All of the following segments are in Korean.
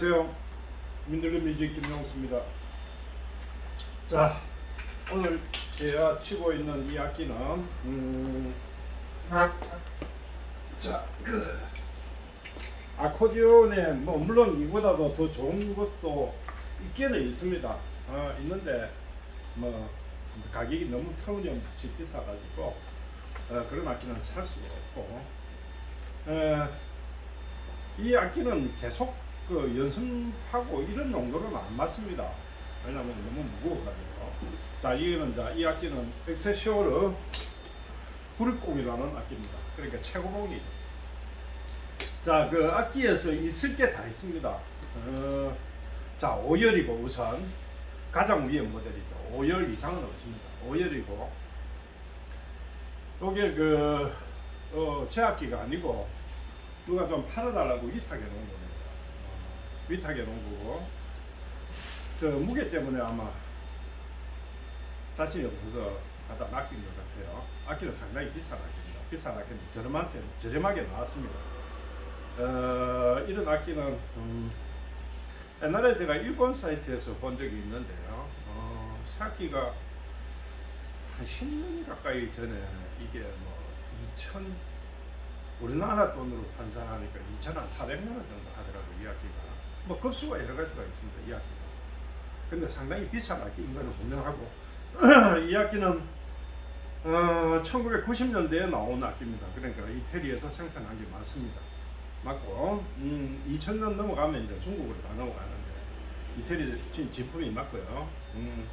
안녕하세요. 민들레 뮤직 김영수입니다. 자, 오늘 제가 치고 있는 이 악기는 음, 자, 그 아코디온에 뭐 물론 이보다도 더 좋은 것도 있기는 있습니다. 어, 있는데 뭐 가격이 너무 터무니없이 비싸가지고 어, 그런 악기는 살 수가 없고 어, 이 악기는 계속 그 연습하고 이런 용도로는 안 맞습니다. 왜냐면 너무 무거워가지고. 자, 이거는 자, 이 악기는 엑세시오르 구릿공이라는 악기입니다. 그러니까 최고봉이죠. 자, 그 악기에서 있을 게 다 있습니다. 어, 자, 5열이고 우선 가장 위에 모델이죠. 5열 이상은 없습니다. 5열이고 요게 그 어, 제 악기가 아니고 누가 좀 팔아달라고 위탁해 놓은 겁니다. 어, 위탁해 놓은 거고 저 무게 때문에 아마 자신이 없어서 갖다 맡긴 것 같아요. 악기는 상당히 비싼 악기입니다. 비싼 악기인데 저렴한테 저렴하게 나왔습니다. 어, 이런 악기는 음, 옛날에 제가 일본 사이트에서 본 적이 있는데요. 어, 새 악기가 한 10년 가까이 전에 이게 뭐 2천 우리나라 돈으로 환산하니까 2,400만 원 정도 하더라고요, 이 악기가. 뭐 급수가 여러 가지가 있습니다, 이 악기가. 근데 상당히 비싼 악기인 거는 분명하고, 이 악기는 어, 1990년대에 나온 악기입니다. 그러니까 이태리에서 생산한 게 맞습니다. 맞고, 음, 2000년 넘어가면 이제 중국으로 다 넘어가는데, 이태리 진- 진품이 맞고요. 음,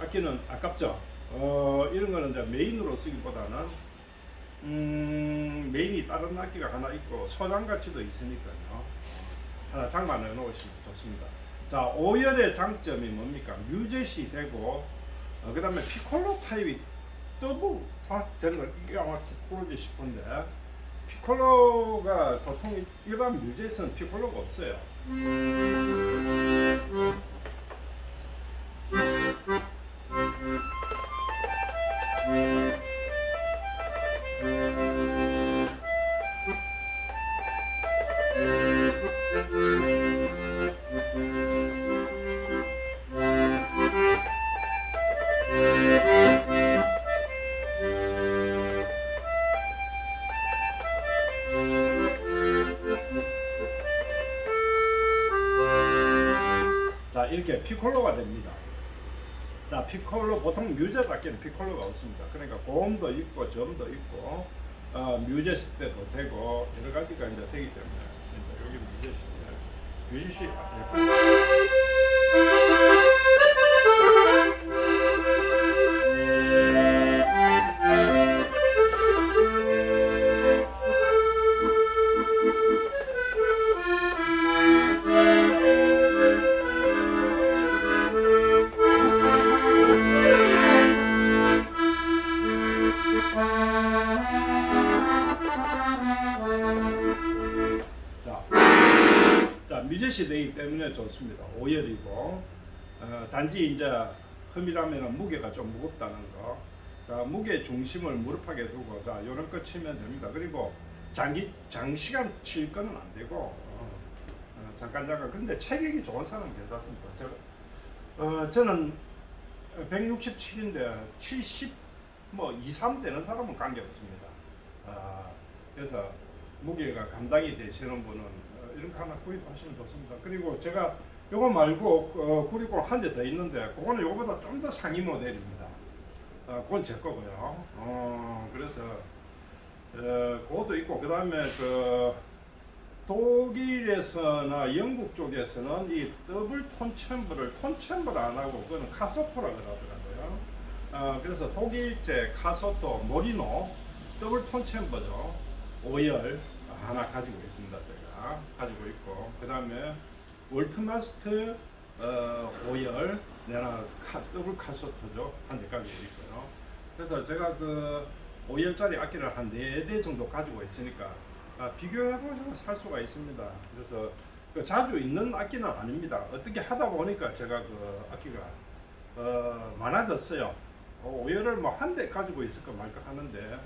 악기는 아깝죠. 어, 이런 거는 이제 메인으로 쓰기보다는 음, 메인이 다른 악기가 하나 있고 소장 가치도 있으니까요. 하나 장만해 놓으시면 좋습니다. 자, 5열의 장점이 뭡니까? 뮤젯이 되고 어, 그 다음에 피콜로 타입이 더블 다 되는 거 이게 아마 피콜로지 싶은데 피콜로가 보통 일반 뮤젯은 피콜로가 없어요. 자 이렇게 피콜로가 됩니다. 자 피콜로 보통 악기는 피콜로가 없습니다. 그러니까 고음도 있고 점도 있고 어, 뮤젯 때도 되고 여러 가지가 이제 되기 때문에 이제 여기 뮤젯 5열이고 어, 단지 이제 흠이라면 무게가 좀 무겁다는 거. 자, 무게 중심을 무릎하게 두고 자 요런 거 치면 됩니다. 그리고 장기 장시간 칠 거는 안 되고 어, 어, 잠깐 잠깐 근데 체격이 좋은 사람은 괜찮습니다. 저, 어, 저는 167인데 70뭐 2, 3 되는 사람은 관계 없습니다. 아, 그래서 무게가 감당이 되시는 분은 어, 이런 거 하나 구입하시면 좋습니다. 그리고 제가 요거 말고 어, 구리공 한대 더 있는데 그거는 요거보다 좀 더 상위 모델입니다. 어, 그건 제 거고요. 어, 그래서 어, 그것도 있고 그 다음에 그 독일에서나 영국 쪽에서는 이 더블 톤 챔버를 톤 챔버를 안 하고 그거는 카소토라 그러더라고요. 어, 그래서 독일제 카소토 모리노 더블 톤 챔버죠. 5열 하나 가지고 있습니다. 제가 가지고 있고 그 다음에 월트마스트 어, 5열 내가 카, 더블 카소토죠. 한대 가지고 있고요. 그래서 제가 그 5열짜리 악기를 한 4대 정도 가지고 있으니까 아, 비교해보시면 살 수가 있습니다. 그래서 그 자주 있는 악기는 아닙니다. 어떻게 하다 보니까 제가 그 악기가 어, 많아졌어요. 어, 5열을 뭐 한 대 가지고 있을까 말까 하는데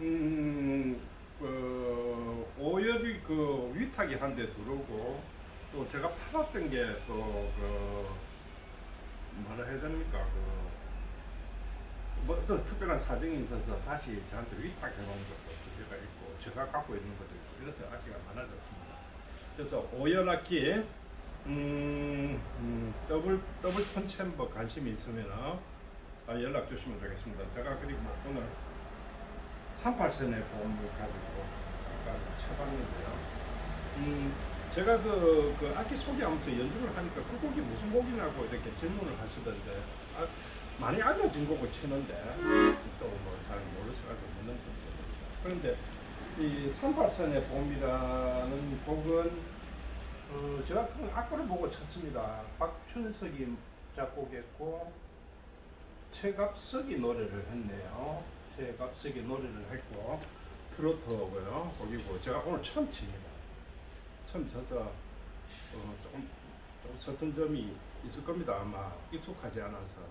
음, 그 5열이 그 위탁이 한 대 들어오고 또 제가 팔았던 게 또그 뭐라 해야 됩니까 그뭐 어떤 특별한 사정이 있어서 다시 저한테 위탁해 놓은 것도 두 개가 있고 제가 갖고 있는 것도 있고 이래서 악기가 많아졌습니다. 그래서 오열 악기 음, 음, 더블 더블 톤 챔버 관심이 있으면 아, 연락 주시면 되겠습니다. 제가 그리고 오늘 38선의 보험을 가지고 잠깐 쳐봤는데요. 음, 제가 그, 그 악기 소개하면서 연주를 하니까 그 곡이 무슨 곡이냐고 이렇게 질문을 하시던데 아, 많이 알려진 곡을 치는데 또 뭐 잘 모르셔가지고 묻는 겁니다. 그런데 이 38선의 봄이라는 곡은 어, 제가 그 악보를 보고 쳤습니다. 박춘석이 작곡했고 최갑석이 노래를 했네요. 최갑석이 노래를 했고 트로트고요. 거기고 제가 오늘 처음 칩니다. 처음 쳐서 어, 조금, 좀 서툰 점이 있을 겁니다. 아마 익숙하지 않아서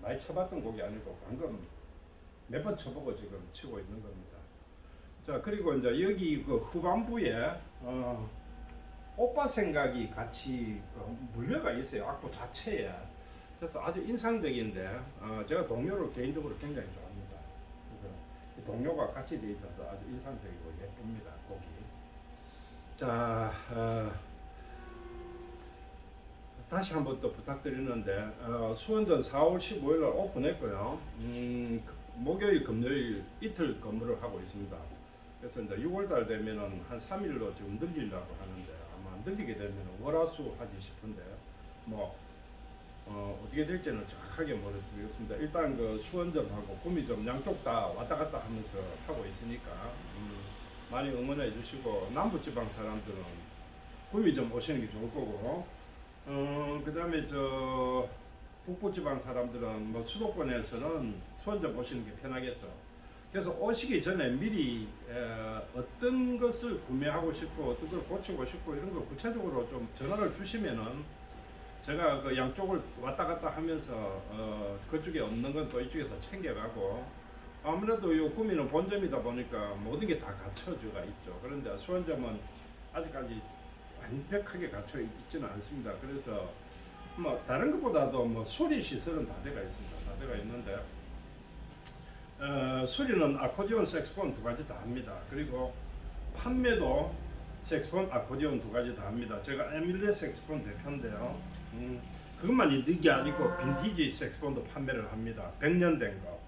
많이 쳐봤던 곡이 아니고 방금 몇 번 쳐보고 지금 치고 있는 겁니다. 자 그리고 이제 여기 그 후반부에 어, 오빠 생각이 같이 그 물려가 있어요. 악보 자체에. 그래서 아주 인상적인데 어, 제가 동료를 개인적으로 굉장히 좋아합니다. 그래서 이 동료가 같이 돼 있어서 아주 인상적이고 예쁩니다. 곡이. 자 어, 다시 한번 또 부탁드리는데 어, 수원전 4월 15일 날 오픈했고요. 음, 그- 목요일, 금요일 이틀 근무를 하고 있습니다. 그래서 이제 6월 달 되면은 한 3일로 지금 늘리려고 하는데 아마 늘리게 되면 월화수 하지 싶은데 뭐 어, 어떻게 될지는 정확하게 모르겠습니다. 일단 그 수원점하고 구미점 양쪽 다 왔다 갔다 하면서 하고 있으니까 음, 많이 응원해 주시고 남부지방 사람들은 구미점 오시는 게 좋을 거고 어, 그 다음에 저 북부지방 사람들은 뭐 수도권에서는 수원점 오시는 게 편하겠죠. 그래서 오시기 전에 미리 에, 어떤 것을 구매하고 싶고 어떤 걸 고치고 싶고 이런 걸 구체적으로 좀 전화를 주시면은 제가 그 양쪽을 왔다 갔다 하면서 어, 그쪽에 없는 건 또 이쪽에서 챙겨가고 아무래도 이 구미는 본점이다 보니까 모든 게 다 갖춰져가 있죠. 그런데 수원점은 아직까지 완벽하게 갖춰 있지는 않습니다. 그래서 뭐 다른 것보다도 뭐 소리 시설은 다 돼가 있습니다. 다 돼가 있는데 어, 수리는 아코디온, 색소폰 두 가지 다 합니다. 그리고 판매도 색소폰, 아코디온 두 가지 다 합니다. 제가 에밀레 색소폰 대표인데요. 음, 그것만 있는 게 아니고 빈티지 색소폰도 판매를 합니다. 100년 된 거.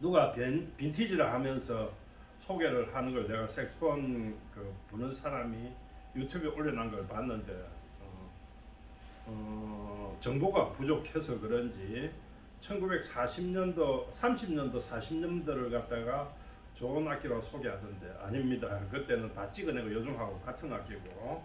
누가 빈, 빈티지를 하면서 소개를 하는 걸 내가 색소폰 그 부는 사람이 유튜브에 올려놓은 걸 봤는데 어, 어, 정보가 부족해서 그런지 1940년도, 30년도, 40년도를 갖다가 좋은 악기로 소개하던데 아닙니다. 그때는 다 찍어내고 요즘하고 같은 악기고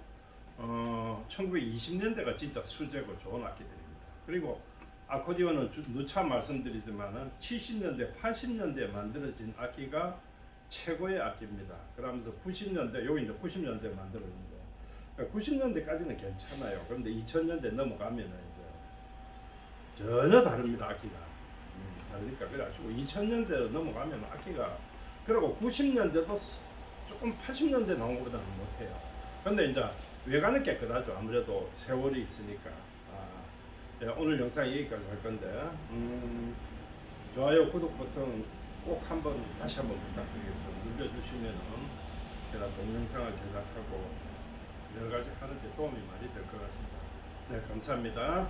어, 1920년대가 진짜 수제고 좋은 악기들입니다. 그리고 아코디온은 주- 누차 말씀드리지만은 70년대, 80년대에 만들어진 악기가 최고의 악기입니다. 그러면서 90년대, 여기 이제 90년대 만들어진데 90년대까지는 괜찮아요. 그런데 2000년대 넘어가면은 이제 전혀 다릅니다 악기가. 음, 다르니까 그래가지고 2000년대 넘어가면 악기가 그리고 90년대도 조금 80년대 나온 것보다는 못해요. 근데 이제 외관은 깨끗하죠. 아무래도 세월이 있으니까. 아, 예, 오늘 영상 여기까지 할 건데 음, 좋아요 구독 버튼 꼭 한번 다시 한번 부탁드리겠습니다. 눌러주시면은 제가 동영상을 제작하고 여러 가지 하는데 도움이 많이 될 것 같습니다. 네 감사합니다